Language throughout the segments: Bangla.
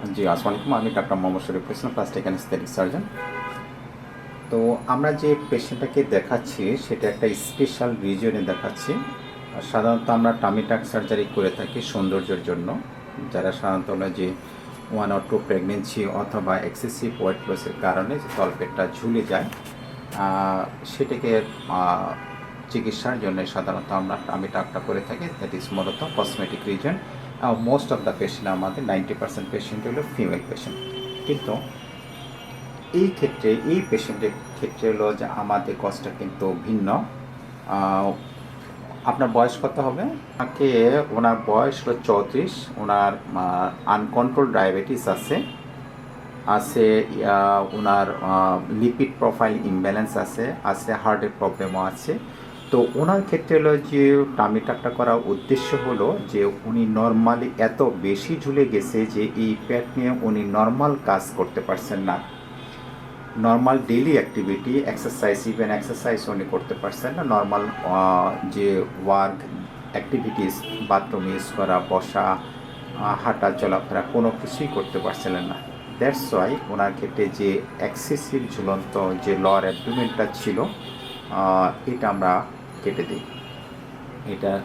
জি, আসসালামু আলাইকুম। আমি doctor Mohammad Sharif Islam plastic anaesthetic surgeon তো আমরা যে পেশেন্টটাকে দেখাচ্ছি, সেটা একটা স্পেশাল রিজনে দেখাচ্ছি। সাধারণত আমরা টামিটাক সার্জারি করে থাকি সৌন্দর্যের জন্য। যারা সাধারণত হলো যে ওয়ান অর টু প্রেগনেন্সি অথবা এক্সেসিভ ওয়েট লসের কারণে যে তলপেটটা ঝুলে যায় সেটাকে চিকিৎসার জন্য সাধারণত আমরা টামিটাকটা করে থাকি। দ্যাট ইজ মূলত cosmetic reason most of the patient আমাদের নাইনটি পার্সেন্ট পেশেন্ট হলো ফিমেল পেশেন্ট কিন্তু এই ক্ষেত্রে, এই পেশেন্টের ক্ষেত্রে হলো যে আমাদের কষ্টটা কিন্তু ভিন্ন। আপনার বয়স কত হবে? তাকে ওনার বয়স হলো চৌত্রিশ, ওনার আনকন্ট্রোল ডায়াবেটিস আছে। আছে ওনার লিপিড প্রোফাইল ইমব্যালেন্স আছে আছে হার্টের প্রবলেমও আছে। তো ওনার ক্ষেত্রে হলো যে টামিটাকটা করার উদ্দেশ্য হলো যে উনি নর্মালি এত বেশি ঝুলে গেছে যে এই পেট নিয়ে উনি নর্মাল কাজ করতে পারছেন না। Normal daily activity exercise even exercise উনি করতে পারছেন না। নর্মাল যে ওয়ার্ক অ্যাক্টিভিটিস বাথরুম ইউজ করা, বসা হাঁটা, চলাফেরা কোনো কিছুই করতে পারছিলেন না। দ্যাটস ওয়াই ওনার ক্ষেত্রে যে এক্সেসিভ ঝুলন্ত যে লর অ্যাবডোমেনটা ছিল এটা আমরা কেটে দিই। এটা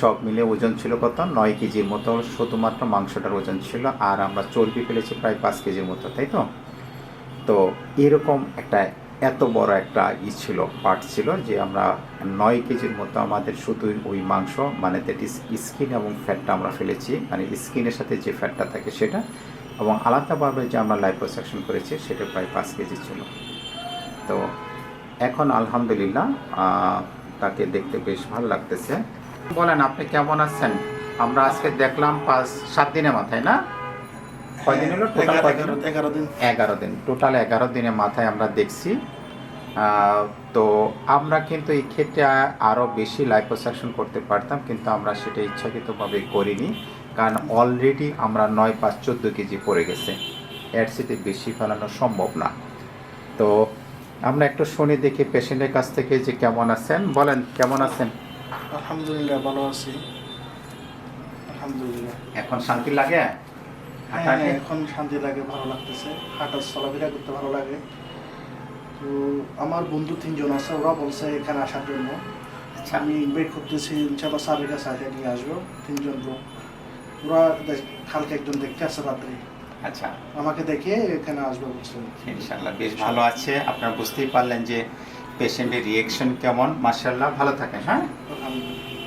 সব মিলে ওজন ছিল কত? নয় কেজির মতো। শুধুমাত্র মাংসটার ওজন ছিল। আর আমরা চর্বি ফেলেছি প্রায় পাঁচ কেজির মতো, তাই তো? তো এরকম একটা এত বড় একটা ই ছিল পার্ট ছিল যে আমরা নয় কেজির মতো আমাদের শুধু ওই মাংস মানে দ্যাট ইস স্কিন এবং ফ্যাটটা আমরা ফেলেছি। মানে স্কিনের সাথে যে ফ্যাটটা থাকে সেটা। এবং আলাদাভাবে যে আমরা লাইপোসেকশন করেছি, সেটা প্রায় পাঁচ কেজি ছিল। তো এখন আলহামদুলিল্লাহ তাকে দেখতে বেশ ভালো লাগতেছে। বলেন আপনি কেমন আছেন? আমরা আজকে দেখলাম পাঁচ সাত দিনের মাথায় না? কয়দিন হলো? টোটাল এগারো- কয়দিন এগারো- দিন। এগারো দিন। টোটাল এগারো দিনের মাথায় আমরা দেখছি। তো আমরা কিন্তু এই ক্ষেত্রে আরও বেশি লাইপোসাকশন করতে পারতাম কিন্তু আমরা সেটা ইচ্ছাকৃতভাবে করিনি। কারণ অলরেডি আমরা নয় পাঁচ চোদ্দ কেজি পড়ে গেছে। এর সাথে বেশি ফেলানো সম্ভব না। তো আমরা একটু শুনি দেখি পেশেন্টের কাছ থেকে যে কেমন আছেন। বলেন কেমন আছেন? আলহামদুলিল্লাহ ভালো আছি। আলহামদুলিল্লাহ। এখন শান্তি লাগে? হ্যাঁ হ্যাঁ, এখন শান্তি লাগে ভালো লাগতেছে। হাঁটা চলাফেরা করতে ভালো লাগে। তো আমার বন্ধু তিনজন আছে ওরা বলছে এখানে আসার জন্য। আচ্ছা। আমি ইনভাইট করতেছি ইনশাল্লাহ স্যারের কাছে আসে নিয়ে আসব। তিনজন লোক। ওরা কালকে একজন দেখতে আসছে রাত্রে। আচ্ছা। আমাকে দেখে এখানে আসবে বলছে ইনশাল্লাহ বেশ ভালো আছে। আপনারা বুঝতেই পারলেন যে পেশেন্টের রিয়েকশন কেমন। মার্শাল্লাহ ভালো থাকেন হ্যাঁ?